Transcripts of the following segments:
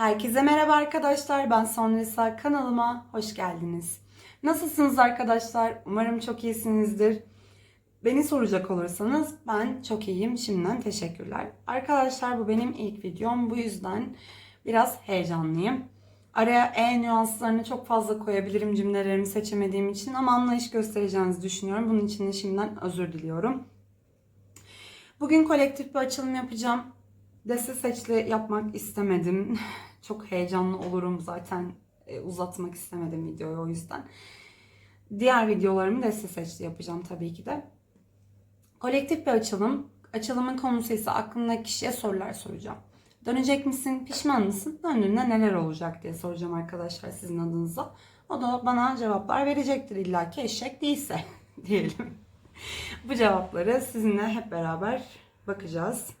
Herkese merhaba arkadaşlar. Ben Sonrisa kanalıma hoş geldiniz. Nasılsınız arkadaşlar? Umarım çok iyisinizdir. Beni soracak olursanız ben çok iyiyim. Şimdiden teşekkürler. Arkadaşlar bu benim ilk videom. Bu yüzden biraz heyecanlıyım. Araya e nüanslarını çok fazla koyabilirim cümlelerimi seçemediğim için ama anlayış göstereceğinizi düşünüyorum. Bunun için de şimdiden özür diliyorum. Bugün kolektif bir açılım yapacağım. Deste seçli yapmak istemedim. Çok heyecanlı olurum zaten. E, uzatmak istemedim videoyu o yüzden. Diğer videolarımı deste seçli yapacağım tabii ki de. Kolektif bir açılım. Açılımın konusu ise aklındaki kişiye sorular soracağım. Dönecek misin? Pişman mısın? Döndüğünde neler olacak diye soracağım arkadaşlar sizin adınıza. O da bana cevaplar verecektir illa ki eşek değilse diyelim. Bu cevapları sizinle hep beraber bakacağız.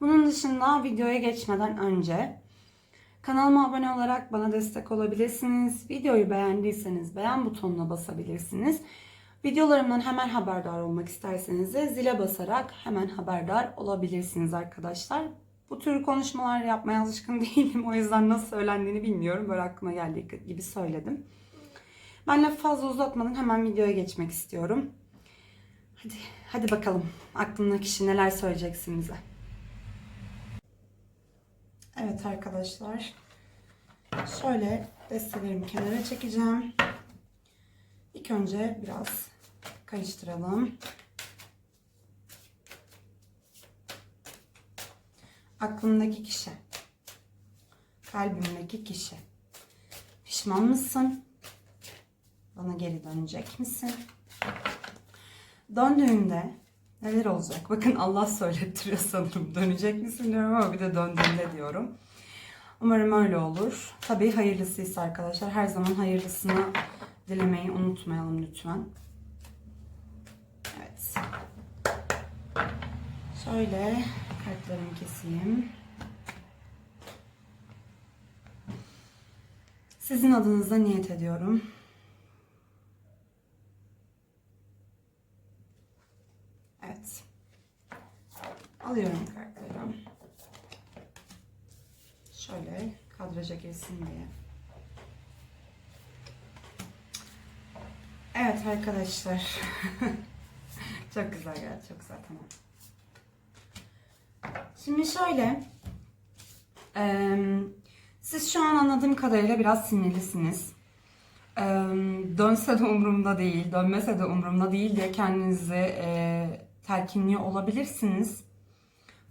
Bunun dışında videoya geçmeden önce kanalıma abone olarak bana destek olabilirsiniz. Videoyu beğendiyseniz beğen butonuna basabilirsiniz. Videolarımdan hemen haberdar olmak isterseniz de zile basarak hemen haberdar olabilirsiniz arkadaşlar. Bu tür konuşmalar yapmaya alışkın değilim. O yüzden nasıl söylendiğini bilmiyorum. Böyle aklıma geldiği gibi söyledim. Ben lafı fazla uzatmadan hemen videoya geçmek istiyorum. Hadi, hadi bakalım aklındaki kişi neler söyleyecek size. Evet arkadaşlar. Şöyle destelerimi kenara çekeceğim. İlk önce biraz karıştıralım. Aklımdaki kişi. Kalbimdeki kişi. Pişman mısın? Bana geri dönecek misin? Döndüğünde neler olacak? Bakın Allah söylettiriyor sanırım. Dönecek misin diyorum ama bir de döndüğünde diyorum. Umarım öyle olur. Tabii hayırlısıysa arkadaşlar. Her zaman hayırlısını dilemeyi unutmayalım lütfen. Evet. Şöyle kartlarımı keseyim. Sizin adınıza niyet ediyorum. Evet. Alıyorum kartları. Şöyle kadraja girsin diye. Evet arkadaşlar. çok güzel geldi. Çok güzel tamam. Şimdi şöyle. siz şu an anladığım kadarıyla biraz sinirlisiniz. Eee, dönse de umurumda değil, dönmese de umurumda değil diye kendinizi eee telkinliyor olabilirsiniz.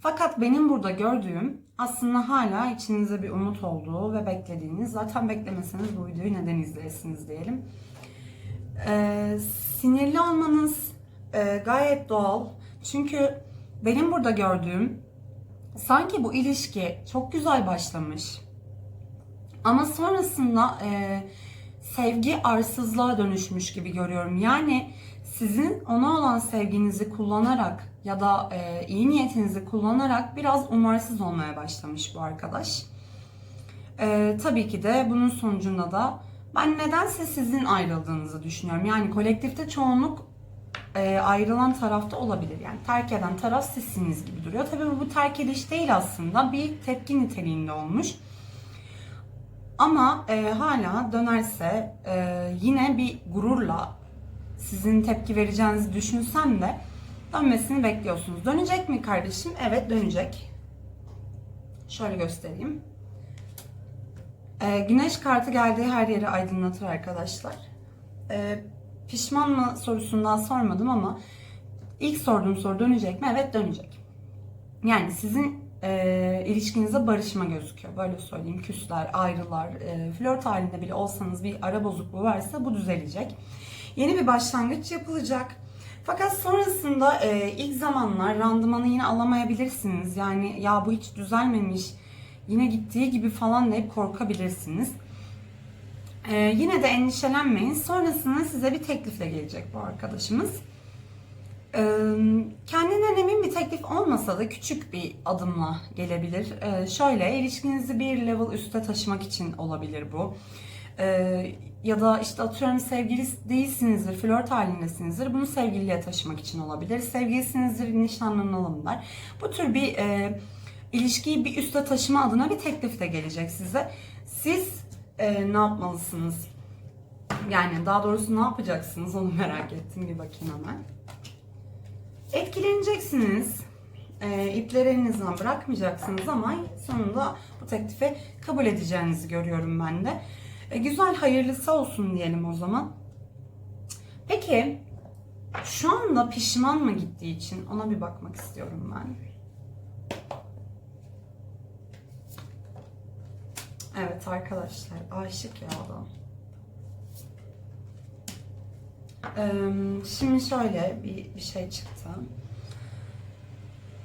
Fakat benim burada gördüğüm aslında hala içinizde bir umut olduğu ve beklediğiniz. Zaten beklemeseniz bu videoyu neden izleyesiniz diyelim. Ee, sinirli olmanız e, gayet doğal. Çünkü benim burada gördüğüm sanki bu ilişki çok güzel başlamış. Ama sonrasında e, sevgi arsızlığa dönüşmüş gibi görüyorum. Yani sizin ona olan sevginizi kullanarak ya da e, iyi niyetinizi kullanarak biraz umarsız olmaya başlamış bu arkadaş. E, tabii ki de bunun sonucunda da ben nedense sizin ayrıldığınızı düşünüyorum. Yani kolektifte çoğunluk e, ayrılan tarafta olabilir. Yani terk eden taraf sizsiniz gibi duruyor. Tabii bu, terk ediş değil aslında. Bir tepki niteliğinde olmuş. Ama e, hala dönerse e, yine bir gururla sizin tepki vereceğinizi düşünsem de dönmesini bekliyorsunuz. Dönecek mi kardeşim? Evet dönecek. Şöyle göstereyim. Ee, güneş kartı geldiği her yeri aydınlatır arkadaşlar. Ee, pişman mı sorusundan sormadım ama ilk sorduğum soru dönecek mi? Evet dönecek. Yani sizin e, ilişkinize barışma gözüküyor. Böyle söyleyeyim. Küsler, ayrılar, e, flört halinde bile olsanız bir ara bozukluğu varsa bu düzelecek. Yeni bir başlangıç yapılacak. Fakat sonrasında e, ilk zamanlar randımanı yine alamayabilirsiniz. Yani ya bu hiç düzelmemiş, yine gittiği gibi falan deyip korkabilirsiniz. E, yine de endişelenmeyin. Sonrasında size bir teklifle gelecek bu arkadaşımız. E, kendinden emin bir teklif olmasa da küçük bir adımla gelebilir. E, şöyle ilişkinizi bir level üste taşımak için olabilir bu. E, ya da işte atıyorum sevgili değilsinizdir, flört halindesinizdir. Bunu sevgiliye taşımak için olabilir. Sevgilisinizdir, nişanlanalımlar. Bu tür bir e, ilişkiyi bir üste taşıma adına bir teklif de gelecek size. Siz e, ne yapmalısınız? Yani daha doğrusu ne yapacaksınız onu merak ettim. Bir bakayım hemen. Etkileneceksiniz. E, ipleri elinizden bırakmayacaksınız ama sonunda bu teklifi kabul edeceğinizi görüyorum ben de. E, güzel hayırlısı olsun diyelim o zaman. Peki şu anda pişman mı gittiği için ona bir bakmak istiyorum ben. Evet arkadaşlar aşık ya adam. Şimdi şöyle bir, bir şey çıktı.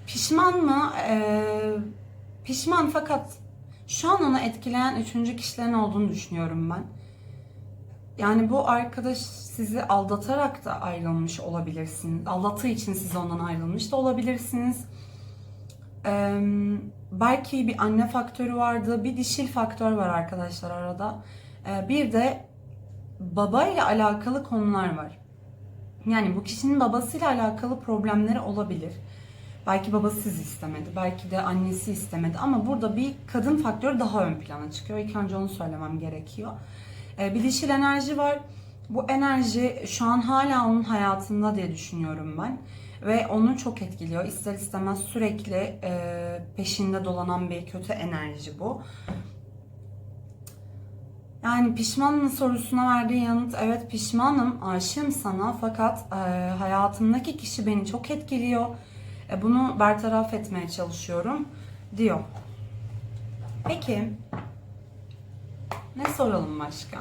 Pişman mı? Ee, pişman fakat şu an onu etkileyen üçüncü kişilerin olduğunu düşünüyorum ben. Yani bu arkadaş sizi aldatarak da ayrılmış olabilirsiniz. Aldattığı için siz ondan ayrılmış da olabilirsiniz. Ee, belki bir anne faktörü vardı, bir dişil faktör var arkadaşlar arada. Ee, bir de babayla alakalı konular var. Yani bu kişinin babasıyla alakalı problemleri olabilir. Belki babası sizi istemedi, belki de annesi istemedi ama burada bir kadın faktörü daha ön plana çıkıyor. İlk önce onu söylemem gerekiyor. Ee, bir dişil enerji var. Bu enerji şu an hala onun hayatında diye düşünüyorum ben. Ve onu çok etkiliyor. İster istemez sürekli e, peşinde dolanan bir kötü enerji bu. Yani pişman mı sorusuna verdiği yanıt evet pişmanım, aşığım sana fakat e, hayatımdaki kişi beni çok etkiliyor. E, bunu bertaraf etmeye çalışıyorum diyor. Peki ne soralım başka?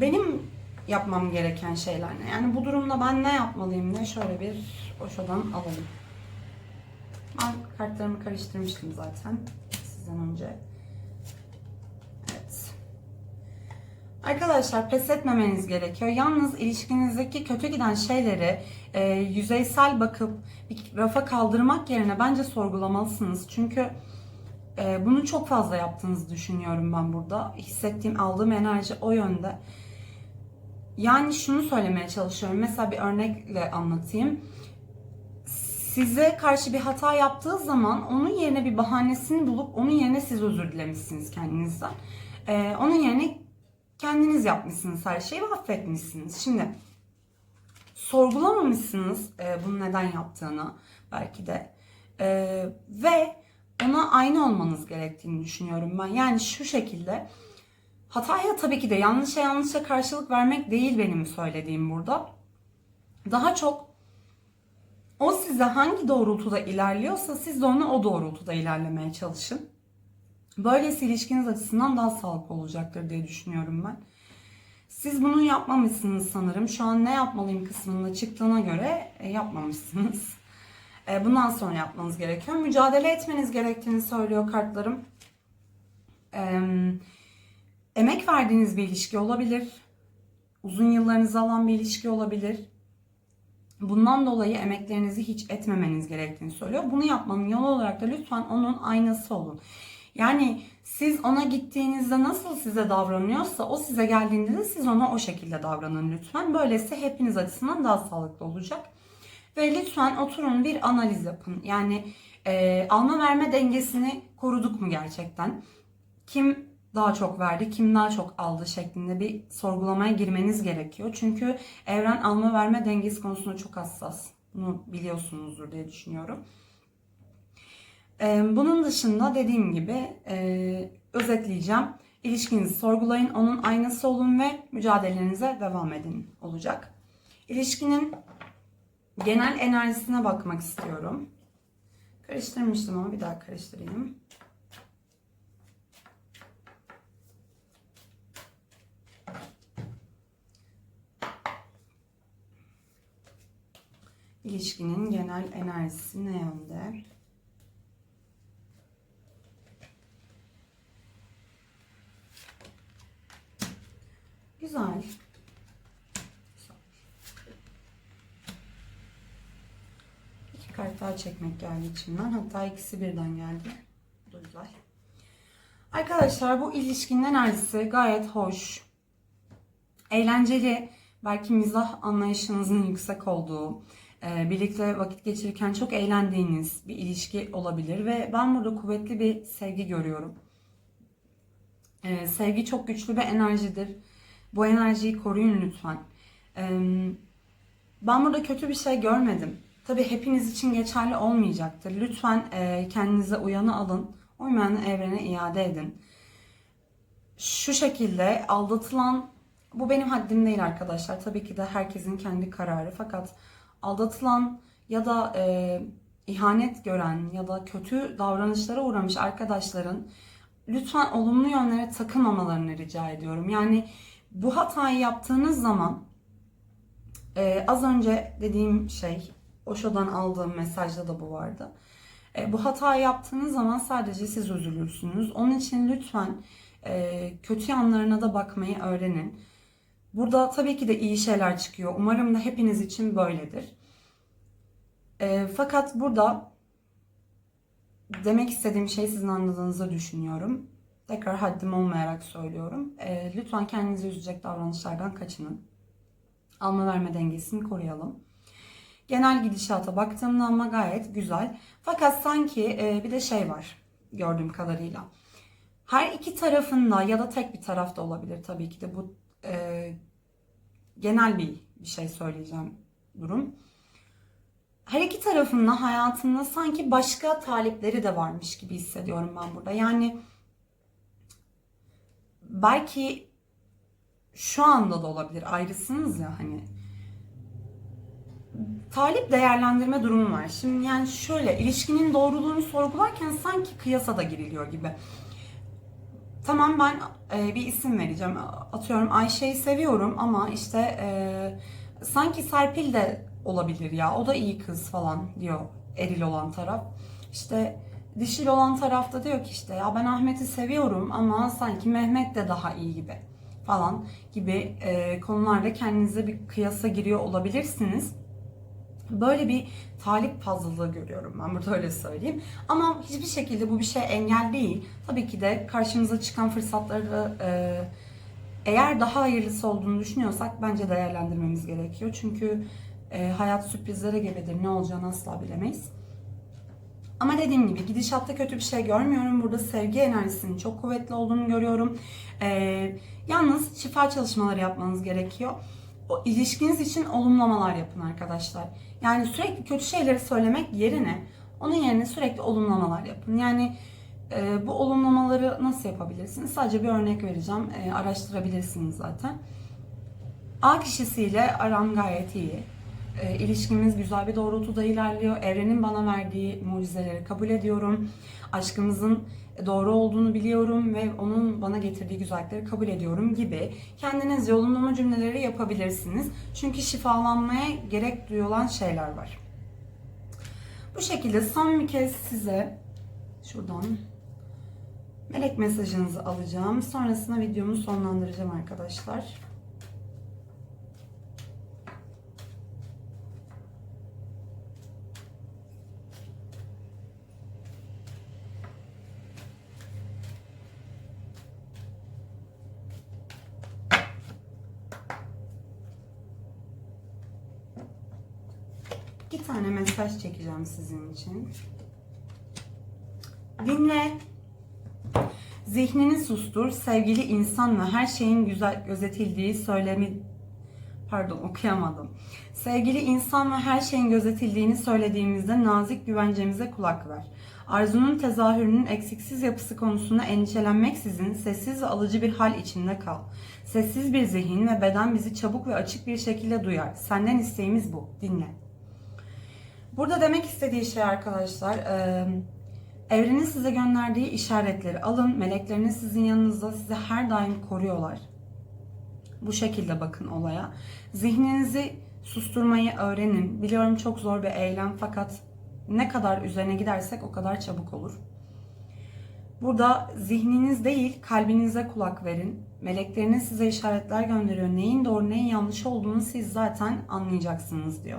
Benim yapmam gereken şeyler ne? Yani bu durumda ben ne yapmalıyım ne? Şöyle bir Osho'dan alalım. Ben kartlarımı karıştırmıştım zaten sizden önce. Evet. Arkadaşlar pes etmemeniz gerekiyor. Yalnız ilişkinizdeki kötü giden şeyleri e, yüzeysel bakıp bir rafa kaldırmak yerine bence sorgulamalısınız. Çünkü e, bunu çok fazla yaptığınızı düşünüyorum ben burada. Hissettiğim, aldığım enerji o yönde. Yani şunu söylemeye çalışıyorum. Mesela bir örnekle anlatayım. Size karşı bir hata yaptığı zaman onun yerine bir bahanesini bulup onun yerine siz özür dilemişsiniz kendinizden. Ee, onun yerine kendiniz yapmışsınız her şeyi ve affetmişsiniz. Şimdi sorgulamamışsınız e, bunu neden yaptığını belki de. E, ve ona aynı olmanız gerektiğini düşünüyorum ben. Yani şu şekilde Hataya tabii ki de yanlışa yanlışa karşılık vermek değil benim söylediğim burada. Daha çok o size hangi doğrultuda ilerliyorsa siz de ona o doğrultuda ilerlemeye çalışın. Böylesi ilişkiniz açısından daha sağlıklı olacaktır diye düşünüyorum ben. Siz bunu yapmamışsınız sanırım. Şu an ne yapmalıyım kısmında çıktığına göre e, yapmamışsınız. E, bundan sonra yapmanız gerekiyor. Mücadele etmeniz gerektiğini söylüyor kartlarım. Emek verdiğiniz bir ilişki olabilir. Uzun yıllarınızı alan bir ilişki olabilir. Bundan dolayı emeklerinizi hiç etmemeniz gerektiğini söylüyor. Bunu yapmanın yolu olarak da lütfen onun aynası olun. Yani siz ona gittiğinizde nasıl size davranıyorsa o size geldiğinde de siz ona o şekilde davranın lütfen. Böylesi hepiniz açısından daha sağlıklı olacak. Ve lütfen oturun bir analiz yapın. Yani e, alma verme dengesini koruduk mu gerçekten? Kim daha çok verdi, kim daha çok aldı şeklinde bir sorgulamaya girmeniz gerekiyor. Çünkü evren alma verme dengesi konusunda çok hassas. Bunu biliyorsunuzdur diye düşünüyorum. Bunun dışında dediğim gibi e, özetleyeceğim. İlişkinizi sorgulayın, onun aynası olun ve mücadelenize devam edin olacak. İlişkinin genel enerjisine bakmak istiyorum. Karıştırmıştım ama bir daha karıştırayım. İlişkinin genel enerjisi ne yönde? Güzel. İki kart daha çekmek geldi içimden. Hatta ikisi birden geldi. Bu. Arkadaşlar bu ilişkinin enerjisi gayet hoş. Eğlenceli. Belki mizah anlayışınızın yüksek olduğu, e, birlikte vakit geçirirken çok eğlendiğiniz bir ilişki olabilir ve ben burada kuvvetli bir sevgi görüyorum. E, sevgi çok güçlü bir enerjidir. Bu enerjiyi koruyun lütfen. Ben burada kötü bir şey görmedim. Tabii hepiniz için geçerli olmayacaktır. Lütfen e, kendinize uyanı alın. Uymayanı evrene iade edin. Şu şekilde aldatılan, bu benim haddim değil arkadaşlar. Tabii ki de herkesin kendi kararı. Fakat aldatılan ya da e, ihanet gören ya da kötü davranışlara uğramış arkadaşların lütfen olumlu yönlere takılmamalarını rica ediyorum. Yani bu hatayı yaptığınız zaman e, az önce dediğim şey Osho'dan aldığım mesajda da bu vardı. E, bu hatayı yaptığınız zaman sadece siz üzülürsünüz. Onun için lütfen e, kötü yanlarına da bakmayı öğrenin. Burada tabii ki de iyi şeyler çıkıyor. Umarım da hepiniz için böyledir. E, fakat burada demek istediğim şey sizin anladığınızı düşünüyorum. Tekrar haddim olmayarak söylüyorum. E, lütfen kendinizi üzecek davranışlardan kaçının. Alma verme dengesini koruyalım. Genel gidişata baktığımda ama gayet güzel. Fakat sanki e, bir de şey var gördüğüm kadarıyla. Her iki tarafında ya da tek bir tarafta olabilir tabii ki de bu e, genel bir, bir şey söyleyeceğim durum. Her iki tarafında hayatında sanki başka talipleri de varmış gibi hissediyorum ben burada. Yani belki şu anda da olabilir ayrısınız ya hani talip değerlendirme durumu var. Şimdi yani şöyle ilişkinin doğruluğunu sorgularken sanki kıyasa da giriliyor gibi. Tamam ben e, bir isim vereceğim. Atıyorum Ayşe'yi seviyorum ama işte e, sanki Serpil de olabilir ya. O da iyi kız falan diyor eril olan taraf. İşte dişil olan tarafta diyor ki işte ya ben Ahmet'i seviyorum ama sanki Mehmet de daha iyi gibi falan gibi e, konularda kendinize bir kıyasa giriyor olabilirsiniz. Böyle bir talip fazlalığı görüyorum ben burada öyle söyleyeyim. Ama hiçbir şekilde bu bir şey engel değil. Tabii ki de karşımıza çıkan fırsatları e, eğer daha hayırlısı olduğunu düşünüyorsak bence değerlendirmemiz gerekiyor. Çünkü e, hayat sürprizlere gebedir. Ne olacağını asla bilemeyiz. Ama dediğim gibi gidişatta kötü bir şey görmüyorum. Burada sevgi enerjisinin çok kuvvetli olduğunu görüyorum. Ee, yalnız şifa çalışmaları yapmanız gerekiyor. O ilişkiniz için olumlamalar yapın arkadaşlar. Yani sürekli kötü şeyleri söylemek yerine onun yerine sürekli olumlamalar yapın. Yani e, bu olumlamaları nasıl yapabilirsiniz? Sadece bir örnek vereceğim. E, araştırabilirsiniz zaten. A kişisiyle aram gayet iyi. E, ilişkimiz güzel bir doğrultuda ilerliyor. Evrenin bana verdiği mucizeleri kabul ediyorum. Aşkımızın doğru olduğunu biliyorum ve onun bana getirdiği güzellikleri kabul ediyorum gibi kendiniz olumlama cümleleri yapabilirsiniz. Çünkü şifalanmaya gerek duyulan şeyler var. Bu şekilde son bir kez size şuradan melek mesajınızı alacağım. Sonrasında videomu sonlandıracağım arkadaşlar. İki tane mesaj çekeceğim sizin için. Dinle. Zihnini sustur. Sevgili insan ve her şeyin güzel gözetildiği söylemi pardon okuyamadım. Sevgili insan ve her şeyin gözetildiğini söylediğimizde nazik güvencemize kulak ver. Arzunun tezahürünün eksiksiz yapısı konusunda endişelenmeksizin sessiz ve alıcı bir hal içinde kal. Sessiz bir zihin ve beden bizi çabuk ve açık bir şekilde duyar. Senden isteğimiz bu. Dinle. Burada demek istediği şey arkadaşlar, e, evrenin size gönderdiği işaretleri alın. Melekleriniz sizin yanınızda sizi her daim koruyorlar. Bu şekilde bakın olaya. Zihninizi susturmayı öğrenin. Biliyorum çok zor bir eylem fakat ne kadar üzerine gidersek o kadar çabuk olur. Burada zihniniz değil kalbinize kulak verin. Melekleriniz size işaretler gönderiyor. Neyin doğru neyin yanlış olduğunu siz zaten anlayacaksınız diyor.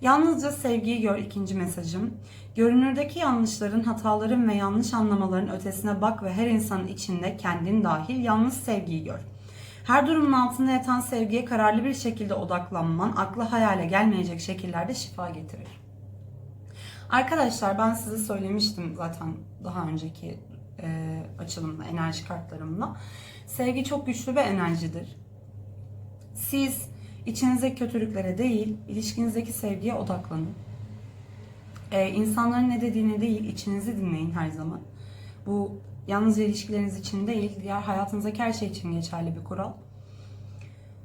Yalnızca sevgiyi gör ikinci mesajım. Görünürdeki yanlışların, hataların ve yanlış anlamaların ötesine bak ve her insanın içinde kendin dahil yalnız sevgiyi gör. Her durumun altında yatan sevgiye kararlı bir şekilde odaklanman akla hayale gelmeyecek şekillerde şifa getirir. Arkadaşlar ben size söylemiştim zaten daha önceki e, açılımda, enerji kartlarımla. Sevgi çok güçlü bir enerjidir. Siz içinizdeki kötülüklere değil, ilişkinizdeki sevgiye odaklanın. E, insanların ne dediğini değil, içinizi dinleyin her zaman. Bu yalnızca ilişkileriniz için değil, diğer hayatınızdaki her şey için geçerli bir kural.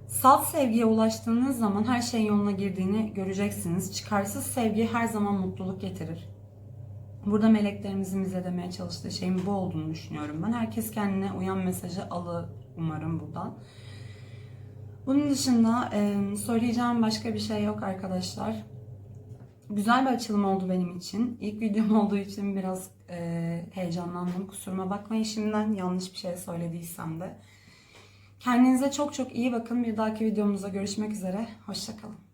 Salt sevgiye ulaştığınız zaman her şeyin yoluna girdiğini göreceksiniz. Çıkarsız sevgi her zaman mutluluk getirir. Burada meleklerimizin bize demeye çalıştığı şeyin bu olduğunu düşünüyorum ben. Herkes kendine uyan mesajı alır umarım buradan. Bunun dışında söyleyeceğim başka bir şey yok arkadaşlar. Güzel bir açılım oldu benim için. İlk videom olduğu için biraz heyecanlandım. Kusuruma bakmayın şimdiden yanlış bir şey söylediysem de. Kendinize çok çok iyi bakın. Bir dahaki videomuzda görüşmek üzere. Hoşçakalın.